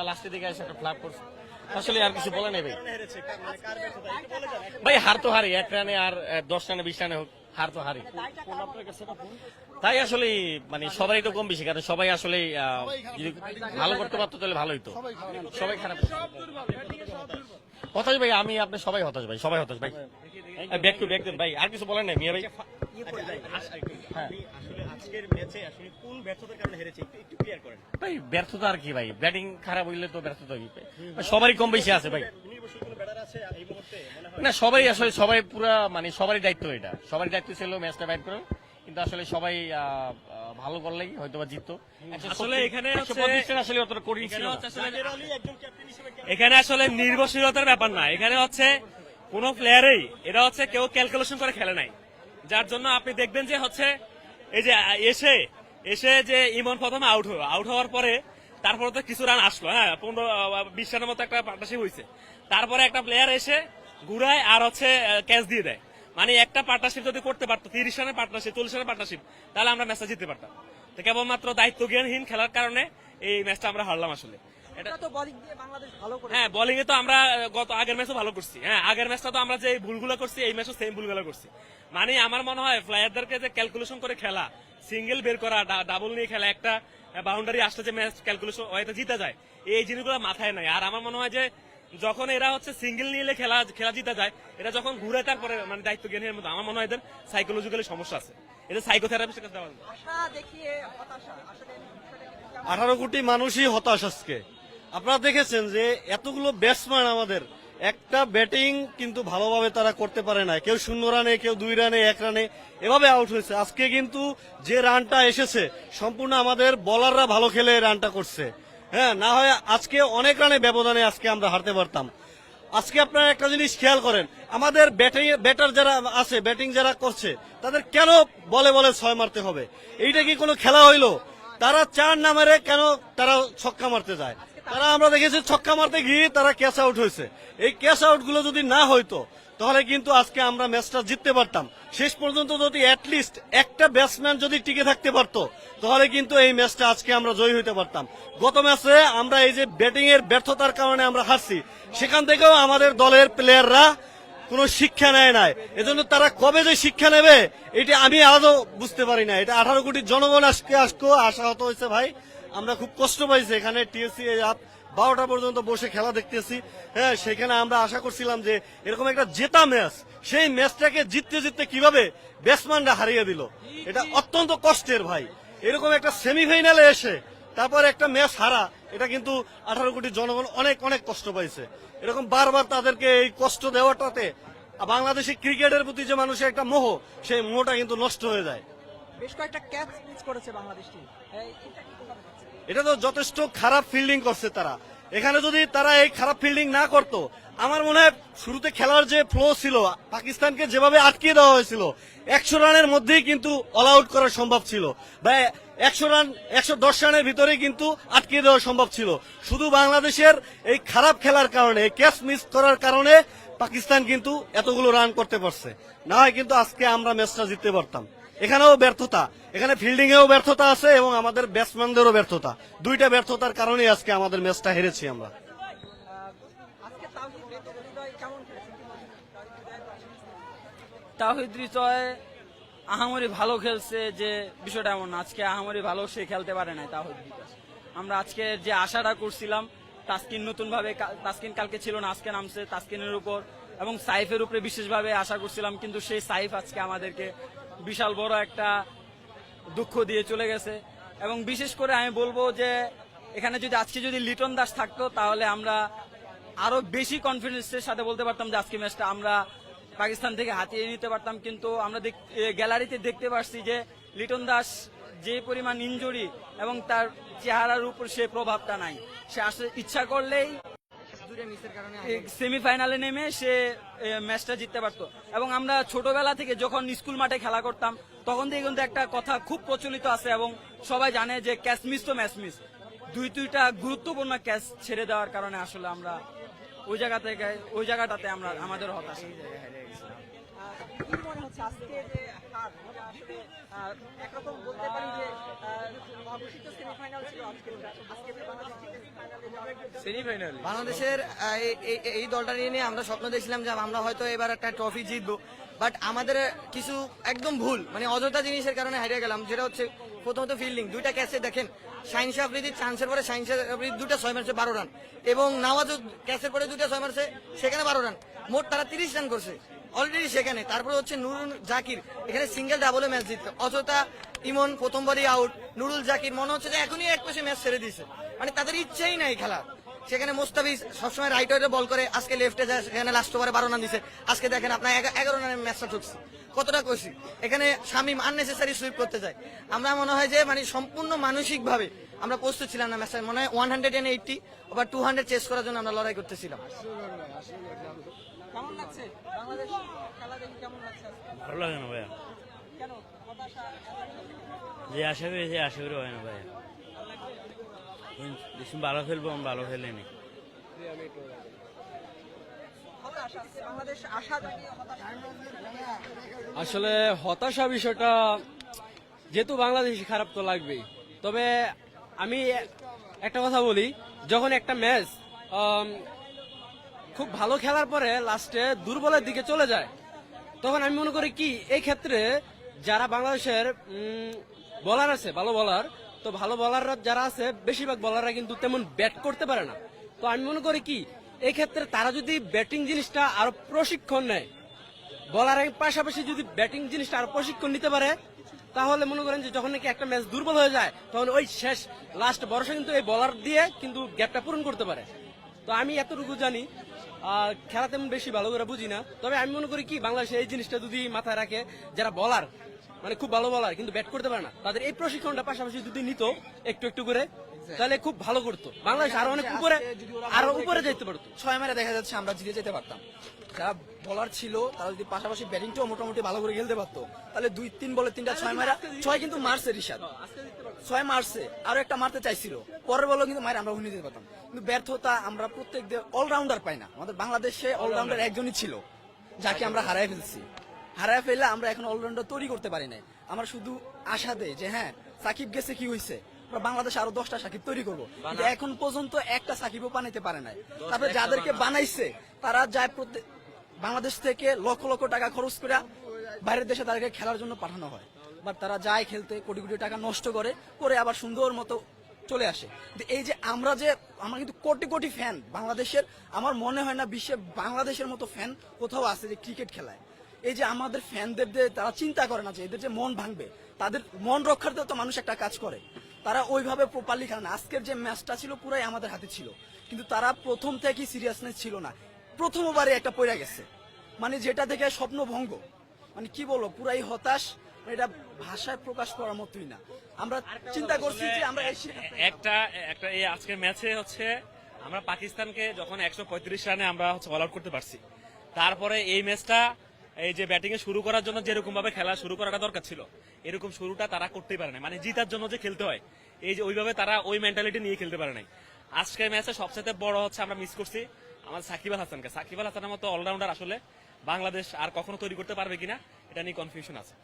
লাস্টের দিকে এসে একটা ফ্লাপ করছে। আসলে আর কিছু বলে নেই ভাই। ভাই? হার তো হারি এক রানে আর দশ রানে বিশ রানে হোক হার তো হারি তাই আসলে মানে সবারই তো কম বেশি কারণ সবাই আসলে যদি ভালো করতে পারতো তাহলে ভালোই তো সবাই খারাপ। হতাশ ভাই আমি আপনি সবাই হতাশ ভাই সবাই হতাশ ভাই। ব্যাক টু ব্যাক ভাই আর কিছু বলেন না মিয়া ভাই। আচ্ছা, আজকের ম্যাচে আসলে কোন ব্যর্থতার কারণে হেরেছে? একটু একটু ক্লিয়ার করেন। ভাই ব্যর্থতা আর কি ভাই? ব্যাটিং খারাপ হইলে তো ব্যর্থতা হইবে। সবারই কম বেশি আছে ভাই। মনে হয় না সবাই আসলে সবাই পুরা মানে সবারই দায়িত্ব এটা। সবারই দায়িত্ব ছিল ম্যাচটা ব্যাট কিন্তু আসলে সবাই ভালো করলেই হয়তো বা জিততো আসলে এখানে হচ্ছে- 125 রান আসলে অতটা কঠিন ছিল এখানে হচ্ছে আসলে জাকের আলী একজন ক্যাপ্টেন হিসেবে কেমন এখানে আসলে নির্ভরশীলতার ব্যাপার না। এখানে হচ্ছে কোন প্লেয়ারেই এটা হচ্ছে কেউ ক্যালকুলেশন করে খেলে নাই। যার জন্য আপনি দেখবেন যে হচ্ছে এই যে এসে এসে যে ইমন প্রথমে আউট হলো। আউট হওয়ার পরে তারপরে তো কিছু রান আসলো হ্যাঁ? পনেরো বিশ রানের মতো একটা পার্টনারশিপ হয়েছে। তারপরে একটা প্লেয়ার এসে ঘুরায় আর হচ্ছে ক্যাচ দিয়ে দেয়। মানে একটা পার্টনারশিপ যদি করতে পারতো, তিরিশ রানের পার্টনারশিপ চল্লিশ রানের পার্টনারশিপ তাহলে আমরা ম্যাচটা জিততে পারতাম। তো কেবলমাত্র দায়িত্ব জ্ঞানহীন খেলার কারণে এই ম্যাচটা আমরা হারলাম আসলে। এটা এটা তো বোলিং দিয়ে বাংলাদেশ ভালো করে হ্যাঁ বোলিং এ তো আমরা গত আগের ম্যাচও ভালো করছি। হ্যাঁ আগের ম্যাচটা তো আমরা যে ভুলগুলো করছি এই ম্যাচও সেম ভুলগুলো করছি। মানে আমার মনে হয় ফ্লায়ারদেরকে যে ক্যালকুলেশন করে খেলা সিঙ্গেল বের করা ডাবল নিয়ে খেলা একটা বাউন্ডারি আসলে যে ম্যাচ ক্যালকুলেশন হয়তো জিতা যায় এই জিনিসগুলো মাথায় নাই। আর আমার মনে হয় যে যখন এরা হচ্ছে সিঙ্গেল নিয়ে খেলা খেলা জিতা যায় এটা যখন ঘুরে তারপরে মানে দায়িত্ব জ্ঞানের মতো আমার মনে হয় এদের সাইকোলজিক্যালি সমস্যা আছে। এটা সাইকোথেরাপিস্টের কাছে দেওয়া? আঠারো কোটি মানুষই হতাশ আজকে। আপনারা দেখেছেন যে এতগুলো ব্যাটসম্যান আমাদের, একটা ব্যাটিং কিন্তু ভালোভাবে তারা করতে পারে না কেউ শূন্য রানে, কেউ দুই রানে, এক রানে, এভাবে আউট হয়েছে। আজকে কিন্তু যে রানটা এসেছে, সম্পূর্ণ আমাদের বলাররা ভালো খেলে রানটা করছে। হ্যাঁ না হয় আজকে অনেক রানে ব্যবধানে আজকে আমরা হারতে পারতাম। আজকে আপনারা একটা জিনিস খেয়াল করেন, আমাদের ব্যাটিং ব্যাটার যারা আছে ব্যাটিং যারা করছে, তাদের কেন বলে বলে ছয় মারতে হবে? এইটা কি কোনো খেলা হইল? তারা চার না মেরে কেন তারা ছক্কা মারতে যায়? তারা আমরা দেখেছি ছক্কা মারতে গিয়ে তারা ক্যাচ আউট হয়েছে। এই ক্যাশ আউটগুলো যদি না হইতো তাহলে কিন্তু আজকে আমরা ম্যাচটা জিততে পারতাম। শেষ পর্যন্ত যদি অ্যাটলিস্ট একটা ব্যাটসম্যান যদি টিকে থাকতে পারতো, তাহলে কিন্তু এই ম্যাচটা আজকে আমরা জয়ী হইতে পারতাম। গত ম্যাচে আমরা এই যে ব্যাটিং এর ব্যর্থতার কারণে আমরা হারছি, সেখান থেকেও আমাদের দলের প্লেয়াররা কোনো শিক্ষা নেয় নাই। এজন্য তারা কবে যে শিক্ষা নেবে, এটা আমি আজও বুঝতে পারি না। এটা আঠারো কোটি জনগণ আজকে আজকে আশাহত হয়েছে ভাই। আমরা খুব কষ্ট পাইছি এখানে টিএসসি রাত বারোটা পর্যন্ত বসে খেলা দেখতেছি। হ্যাঁ সেখানে আমরা আশা করছিলাম যে এরকম একটা জেতা ম্যাচ, সেই ম্যাচটাকে জিততে জিততে কীভাবে ব্যাটসম্যানরা হারিয়ে দিল, এটা অত্যন্ত কষ্টের ভাই। এরকম একটা সেমিফাইনালে এসে তারপর একটা ম্যাচ হারা, এটা কিন্তু আঠারো কোটি জনগণ অনেক অনেক কষ্ট পাইছে। এরকম বারবার তাদেরকে এই কষ্ট দেওয়াটাতে বাংলাদেশি ক্রিকেটের প্রতি যে মানুষের একটা মোহ, সেই মোহটা কিন্তু নষ্ট হয়ে যায়। বেশ কয়েকটা ক্যাচ মিস করেছে বাংলাদেশ টিম এটা তো যথেষ্ট খারাপ ফিল্ডিং করছে তারা। এখানে যদি তারা এই খারাপ ফিল্ডিং না করত, আমার মনে হয় শুরুতে খেলার যে ফ্লো ছিল, পাকিস্তানকে যেভাবে আটকিয়ে দেওয়া হয়েছিল, একশো রানের মধ্যেই কিন্তু অল আউট করা সম্ভব ছিল। বা একশো রান, একশো দশ রানের ভিতরেই কিন্তু আটকিয়ে দেওয়া সম্ভব ছিল। শুধু বাংলাদেশের এই খারাপ খেলার কারণে ক্যাচ মিস করার কারণে পাকিস্তান কিন্তু এতগুলো রান করতে পারছে। না হয় কিন্তু আজকে আমরা ম্যাচটা জিততে পারতাম। এখানেও ব্যর্থতা। এখানে ফিল্ডিং এও ব্যর্থতা আছে এবং আমাদের ব্যাটসম্যানদেরও ব্যর্থতা। দুইটা ব্যর্থতার কারণেই আজকে আমাদের ম্যাচটা হেরেছি আমরা। তাহিদ হৃদয়, আহামরি ভালো খেলছে যে বিষয়টা এমন আজকে আহামরি ভালো সে খেলতে পারে নাই তাহিদ আমরা আজকে যে আশাটা করছিলাম, তাসকিন নতুন ভাবে তাসকিন কালকে ছিল না, আজকে নামছে তাসকিনের উপর। এবং সাইফের উপরে বিশেষভাবে আশা করছিলাম, কিন্তু সেই সাইফ আজকে আমাদেরকে বিশাল বড় একটা দুঃখ দিয়ে চলে গেছে। এবং বিশেষ করে আমি বলব যে, এখানে যদি আজকে যদি লিটন দাস থাকতো, তাহলে আমরা আরও বেশি কনফিডেন্সের সাথে বলতে পারতাম যে, আজকে ম্যাচটা আমরা পাকিস্তান থেকে হাতিয়ে নিতে পারতাম। কিন্তু আমরা গ্যালারিতে দেখতে পারছি যে, লিটন দাস যে পরিমাণ ইঞ্জুরি এবং তার চেহারার উপর সে প্রভাবটা নাই। সে আসলে ইচ্ছা করলেই সেমিফাইনালে নেমে সে ম্যাচটা জিততে পারতো। এবং আমরা ছোটবেলা থেকে যখন স্কুল মাঠে খেলা করতাম তখন থেকে কিন্তু একটা কথা খুব প্রচলিত আছে এবং সবাই জানে যে ক্যাচ মিস তো ম্যাচ মিস দুই দুইটা গুরুত্বপূর্ণ ক্যাচ ছেড়ে দেওয়ার কারণে আসলে আমরা ওই জায়গা থেকে ওই জায়গাটাতে আমরা আমাদের হতাশা। মনে হচ্ছে আজকে যে হার আসলে একরকম বলতে পারি যে বাংলাদেশের এই- দলটা নিয়ে আমরা স্বপ্ন দেখছিলাম যে আমরা হয়তো এবার একটা ট্রফি জিতবো। বাট আমাদের কিছু একদম ভুল মানে অযথা জিনিসের কারণে হারিয়ে গেলাম, যেটা হচ্ছে প্রথমত ফিল্ডিং দুইটা ক্যাচে দেখেন, শাহিন শাহ আফ্রিদির চান্সের পরে শাহিন শাহ আফ্রিদি দুটা ছয় মারছে বারো রান এবং নাওয়াজ ক্যাচের পরে দুটা ছয় মারছে সেখানে বারো রান মোট তারা তিরিশ রান করছে। অলরেডি সেখানে। তারপরে হচ্ছে নুরুল জাকির। এখানে সিঙ্গেল ডাবলে ম্যাচ জিতছে। অযথা ইমন প্রথমবারই আউট নুরুল জাকির মনে হচ্ছে যে এখনই এক পাশে ম্যাচ ছেড়ে দিয়েছে। মানে তাদের ইচ্ছেই নাই খেলা। সেখানে মোস্তাফিজ সবসময় রাইট ওয়াইডে বল করে। আজকে লেফটে যায়, সেখানে লাস্ট ওভারে বারো রান দিছে। আজকে দেখেন আপনার এগা- এগারো রানের ম্যাচটা ঠুকছে। কতটা খুশি। এখানে শামিম আননেসেসারি সুইপ করতে যায় আমরা মনে হয় যে মানে সম্পূর্ণ মানসিকভাবে আমরা প্রস্তুত ছিলাম না ম্যাচটা মনে হয় ওয়ান হান্ড্রেড এন্ড এইটটি আবার টু হান্ড্রেড চেস করার জন্য আমরা লড়াই করতেছিলাম। কেমন লাগছে? বাংলাদেশ খেলা দেখে কেমন লাগছে ভালো লাগে না ভাইয়া। কেন? হতাশা? যে আশা করি যে আশা করি হয় না ভাইয়া। ভালো খেলব আমি ভালো খেলিনি। আসলে হতাশা বিষয়টা যেহেতু বাংলাদেশ খারাপ তো লাগবেই। তবে আমি একটা কথা বলি যখন একটা ম্যাচ খুব ভালো খেলার পরে লাস্টে দুর্বলের দিকে চলে যায়। তখন আমি মনে করি কি, এই ক্ষেত্রে যারা বাংলাদেশের বলার আছে, ভালো বলার তো ভালো বলাররা যারা আছে, বেশিরভাগ বলাররা কিন্তু তেমন ব্যাট করতে পারে না। তো আমি মনে করি কি, এই ক্ষেত্রে তারা যদি ব্যাটিং জিনিসটা আরও প্রশিক্ষণ নেয় বলারের পাশাপাশি যদি ব্যাটিং জিনিসটা আরও প্রশিক্ষণ নিতে পারে, তাহলে মনে করেন যে যখন নাকি একটা ম্যাচ দুর্বল হয়ে যায়, তখন ওই শেষ লাস্ট ভরসা কিন্তু এই বলার দিয়ে কিন্তু গ্যাপটা পূরণ করতে পারে। তো আমি এতটুকু জানি। খেলা তেমন বেশি ভালো করে বুঝি না। তবে আমি মনে করি কি বাংলাদেশে এই জিনিসটা যদি মাথায় রাখে যারা বলার মানে খুব ভালো বলার কিন্তু ব্যাট করতে পারে না তাদের এই প্রশিক্ষণটা পাশাপাশি যদি নিত একটু একটু করে তাহলে খুব ভালো করতো। বাংলাদেশ আরও অনেক উপরে আরও উপরে যেতে পারতো। ছয় মারে দেখা যাচ্ছে আমরা জিতে যেতে পারতাম। যারা বলার ছিল তারা যদি পাশাপাশি ব্যাটিংটাও মোটামুটি ভালো করে খেলতে পারতো তাহলে দুই তিন বলে তিনটা ছয় মারা ছয় কিন্তু মারছে রিশাদ। ছয় মারছে আরও একটা মারতে চাইছিল। পরের বলেও কিন্তু মারে আমরা উনি দিতে পারতাম কিন্তু ব্যর্থতা আমরা প্রত্যেক অলরাউন্ডার পাই না। আমাদের বাংলাদেশে অলরাউন্ডার একজনই ছিল যাকে আমরা হারাই ফেলছি। হারায় ফেললে আমরা এখন অলরাউন্ডার তৈরি করতে পারি না আমরা শুধু আশা দেয় যে হ্যাঁ সাকিব গেছে কি হয়েছে আমরা বাংলাদেশে আরও দশটা সাকিব তৈরি করব। এখন পর্যন্ত একটা সাকিবও বানাইতে পারে নাই। তারপরে যাদেরকে বানাইছে তারা যায় বাংলাদেশ থেকে লক্ষ লক্ষ টাকা খরচ করে বাইরের দেশে তাদেরকে খেলার জন্য পাঠানো হয়। বাট তারা যায় খেলতে, কোটি কোটি টাকা নষ্ট করে করে আবার সুন্দর মতো চলে আসে। এই যে আমরা যে, আমরা কিন্তু কোটি কোটি ফ্যান বাংলাদেশের, আমার মনে হয় না বিশ্বে বাংলাদেশের মতো ফ্যান কোথাও আছে যে ক্রিকেট খেলায়। এই যে আমাদের ফ্যানদের যে তারা চিন্তা করে না যে এদের যে মন ভাঙবে, তাদের মন রক্ষার্থে তো মানুষ একটা কাজ করে। তারা ওইভাবে প্রপারলি খেলে না। আজকের যে ম্যাচটা ছিল পুরাই আমাদের হাতে ছিল। কিন্তু তারা প্রথম থেকেই সিরিয়াসনেস ছিল না। প্রথম ওভারে একটা পড়ে গেছে। মানে যেটা দেখে স্বপ্ন ভঙ্গ। মানে কি বলব পুরাই হতাশ মানে এটা ভাষায় প্রকাশ করার মতোই না। আমরা চিন্তা করছি যে আমরা একটা একটা এই আজকের ম্যাচে হচ্ছে আমরা পাকিস্তানকে যখন একশো পঁয়ত্রিশ রানে আমরা হচ্ছে অল আউট করতে পারছি। তারপরে এই ম্যাচটা এই যে ব্যাটিং এ শুরু করার জন্য যেরকম ভাবে খেলা শুরু করাটা দরকার ছিল এরকম শুরুটা তারা করতেই পারে না মানে জিতার জন্য যে খেলতে হয় এই যে ওইভাবে তারা ওই মেন্টালিটি নিয়ে খেলতে পারে নাই। আজকের ম্যাচে সবচেয়ে বড় হচ্ছে আমরা মিস করছি আমাদের সাকিব আল হাসানকে। সাকিব আল হাসানের মতো অলরাউন্ডার আসলে বাংলাদেশ আর কখনো তৈরি করতে পারবে কিনা এটা নিয়ে কনফিউশন আছে।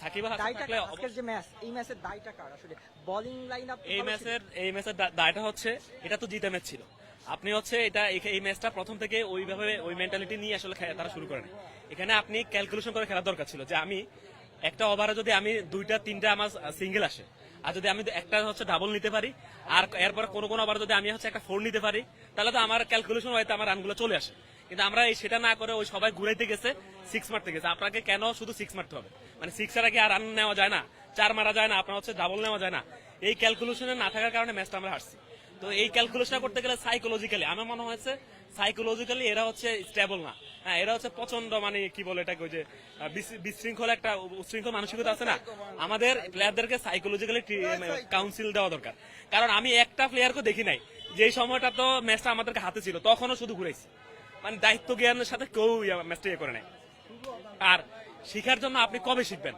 সাকিব আল হাসান দায়টা থাকলে আজকের যে ম্যাচ এই ম্যাচের দায়টা কার আসলে? বোলিং লাইন এই ম্যাচের এই ম্যাচের দায়টা হচ্ছে এটা তো জিতে ম্যাচ ছিল। আপনি হচ্ছে এটা এই- ম্যাচটা প্রথম থেকে ওইভাবে ওই মেন্টালিটি নিয়ে আসলে তারা শুরু করেন। এখানে আপনি ক্যালকুলেশন করে খেলা দরকার ছিল যে আমি একটা ওভারে যদি আমি দুইটা তিনটা আমার সিঙ্গেল আসে আর যদি আমি একটা হচ্ছে ডাবল নিতে পারি আর এরপর কোনো কোনো ওভারে যদি আমি হচ্ছে একটা ফোর নিতে পারি তাহলে তো আমার ক্যালকুলেশন হয়তো আমার রানগুলো চলে আসে। কিন্তু আমরা সেটা না করে ওই সবাই ঘুরাইতে গেছে সিক্স মারতে গেছে। আপনাকে কেন শুধু সিক্স মারতে হবে? মানে সিক্স এর আগে আর রান নেওয়া যায় না? চার মারা যায় না, আপনার হচ্ছে ডাবল নেওয়া যায় না। এই ক্যালকুলেশনে না থাকার কারণে ম্যাচটা আমরা হারছি। তো এই ক্যালকুলেশন করতে গেলে সাইকোলজিক্যালি আমার মনে হয়েছে সাইকোলজিক্যালি এরা হচ্ছে স্টেবল না। হ্যাঁ এরা হচ্ছে প্রচণ্ড মানে কি বলে এটাকে ওই যে বিশৃঙ্খল একটা উশৃঙ্খল মানসিকতা আছে না? আমাদের প্লেয়ারদেরকে সাইকোলজিক্যালি কাউন্সিল দেওয়া দরকার। কারণ আমি একটা প্লেয়ারকে দেখি নাই যে সময়টা তো ম্যাচটা আমাদেরকে হাতে ছিল, তখনও শুধু ঘুরাইছি। মানে দায়িত্ব জ্ঞানের সাথে কেউ ম্যাচটা ইয়ে করে নেয় আর শিখার জন্য আপনি কবে শিখবেন?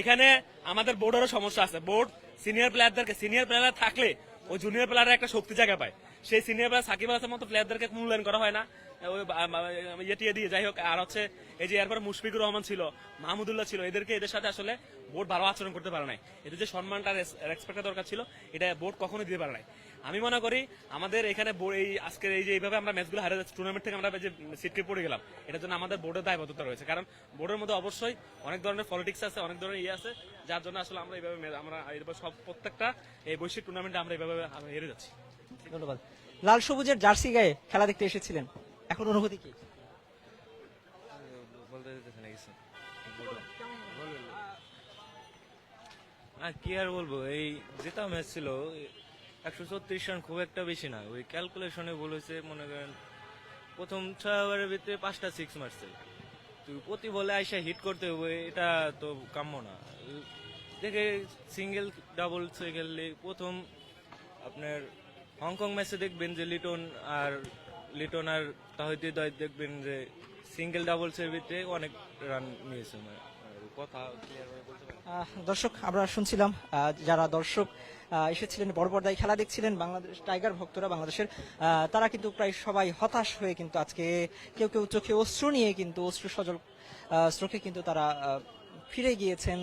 এখানে আমাদের বোর্ডেরও সমস্যা আছে। বোর্ড সিনিয়র প্লেয়ারদেরকে সিনিয়র প্লেয়ার থাকলে ওই জুনিয়র প্লেয়াররা একটা শক্তি জায়গা পায়। সেই সিনিয়র প্লেয়ার সাকিব আল মতো প্লেয়ারদেরকে মূল্যায়ন করা হয় না। ইয়ে দিয়ে যাই হোক, আর হচ্ছে এই যে এরপর মুশফিকুর রহমান ছিল, মাহমুদুল্লাহ ছিল, এদেরকে এদের সাথে আসলে বোর্ড ভালো আচরণ করতে পারে নাই। এদের যে সম্মানটা রেসপেক্টের দরকার ছিল, এটা বোর্ড কখনোই দিতে পারে নাই। আমি মনে করি আমাদের এখানে এই আজকের এই যে এইভাবে আমরা ম্যাচগুলো হারে যাচ্ছি টুর্নামেন্ট থেকে আমরা যে সিটকে পড়ে গেলাম এটার জন্য আমাদের বোর্ডের দায়বদ্ধতা রয়েছে। কারণ বোর্ডের মধ্যে অবশ্যই অনেক ধরনের পলিটিক্স আছে অনেক ধরনের ইয়ে আছে যার জন্য আসলে আমরা এইভাবে আমরা এইভাবে সব প্রত্যেকটা এই বৈশ্বিক টুর্নামেন্টে আমরা এইভাবে হেরে যাচ্ছি। ধন্যবাদ। লাল সবুজের জার্সি গায়ে খেলা দেখতে এসেছিলেন এখন অনুভূতি কি? বলতে দিতেছে না কিছু। আর কি আর বলব এই জেতা ম্যাচ ছিল একশো ছত্রিশ রান খুব একটা বেশি না। ওই ক্যালকুলেশনে বলেছে মনে করেন প্রথম ছয় ওভারের ভিতরে পাঁচটা সিক্স মারছে। তুই প্রতি বলে আইসা হিট করতে হবে, এটা তো কাম্য না। দেখে সিঙ্গেল ডাবল খেললে প্রথম আপনার হংকং ম্যাচে দেখবেন যে লিটন আর লিটন আর তাহিদি দেখবেন যে সিঙ্গেল ডাবলসের ভিতরে অনেক রান নিয়েছে। মানে দর্শক আমরা শুনছিলাম যারা দর্শক এসেছিলেন বড় পর্দায় খেলা দেখছিলেন বাংলাদেশ টাইগার ভক্তরা বাংলাদেশের তারা কিন্তু প্রায় সবাই হতাশ হয়ে কিন্তু আজকে কেউ কেউ চোখে অশ্রু নিয়ে কিন্তু অশ্রু সজল আহ, কিন্তু তারা ফিরে গিয়েছেন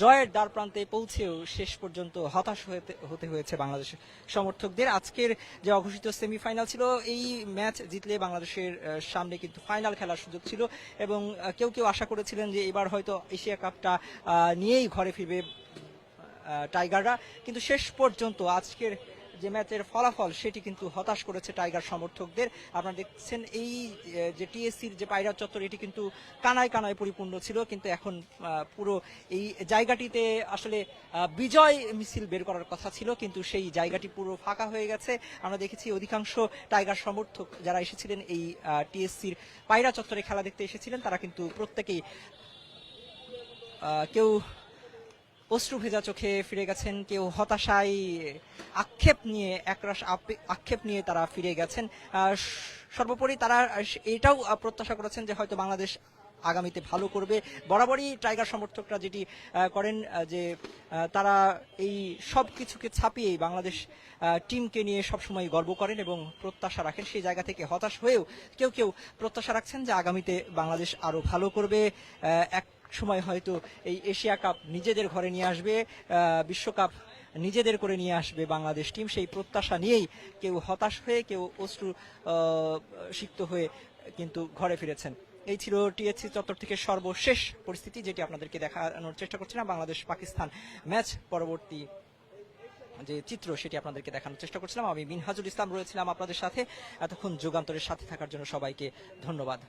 জয়ের দ্বার প্রান্তে পৌঁছেও শেষ পর্যন্ত হতাশ হতে হয়েছে বাংলাদেশের সমর্থকদের। আজকের যে অঘোষিত সেমিফাইনাল ছিল, এই ম্যাচ জিতলে বাংলাদেশের সামনে কিন্তু ফাইনাল খেলার সুযোগ ছিল এবং কেউ কেউ আশা করেছিলেন যে এবার হয়তো এশিয়া কাপটা নিয়েই ঘরে ফিরবে টাইগাররা। কিন্তু শেষ পর্যন্ত আজকের যে ম্যাচের ফলাফল সেটি কিন্তু হতাশ করেছে টাইগার সমর্থকদের। আপনারা দেখছেন এই যে টিএসসির যে পায়রা চত্বর, এটি কিন্তু কানায় কানায় পরিপূর্ণ ছিল, কিন্তু এখন পুরো এই জায়গাটিতে আসলে বিজয় মিছিল বের করার কথা ছিল, কিন্তু সেই জায়গাটি পুরো ফাঁকা হয়ে গেছে। আমরা দেখেছি অধিকাংশ টাইগার সমর্থক যারা এসেছিলেন এই টিএসসির পায়রা চত্বরে খেলা দেখতে এসেছিলেন, তারা কিন্তু প্রত্যেকেই কেউ অশ্রু ভেজা চোখে ফিরে গেছেন, কেউ হতাশায় আক্ষেপ নিয়ে, একরাশ আক্ষেপ নিয়ে তারা ফিরে গেছেন। সর্বোপরি তারা এটাও প্রত্যাশা করেছেন যে হয়তো বাংলাদেশ আগামীতে ভালো করবে। বরাবরই টাইগার সমর্থকরা যেটি করেন যে তারা এই সব কিছুকে ছাপিয়েই বাংলাদেশ টিমকে নিয়ে সবসময় গর্ব করেন এবং প্রত্যাশা রাখেন। সেই জায়গা থেকে হতাশ হয়েও কেউ কেউ প্রত্যাশা রাখছেন যে আগামীতে বাংলাদেশ আরও ভালো করবে। এক সময় হয়তো এই এশিয়া কাপ নিজেদের ঘরে নিয়ে আসবে বিশ্বকাপ নিজেদের করে নিয়ে আসবে বাংলাদেশ টিম, সেই প্রত্যাশা নিয়েই কেউ হতাশ হয়ে, কেউ অশ্রু সিক্ত হয়ে কিন্তু ঘরে ফিরেছেন। এই ছিল টিএসসি চত্বর থেকে সর্বশেষ পরিস্থিতি, যেটি আপনাদেরকে দেখানোর চেষ্টা করছিলাম। বাংলাদেশ পাকিস্তান ম্যাচ, পরবর্তী যে চিত্র সেটি আপনাদেরকে দেখানোর চেষ্টা করছিলাম। আমি মিনহাজুল ইসলাম রয়েছিলাম আপনাদের সাথে। এতক্ষণ যুগান্তরের সাথে থাকার জন্য সবাইকে ধন্যবাদ।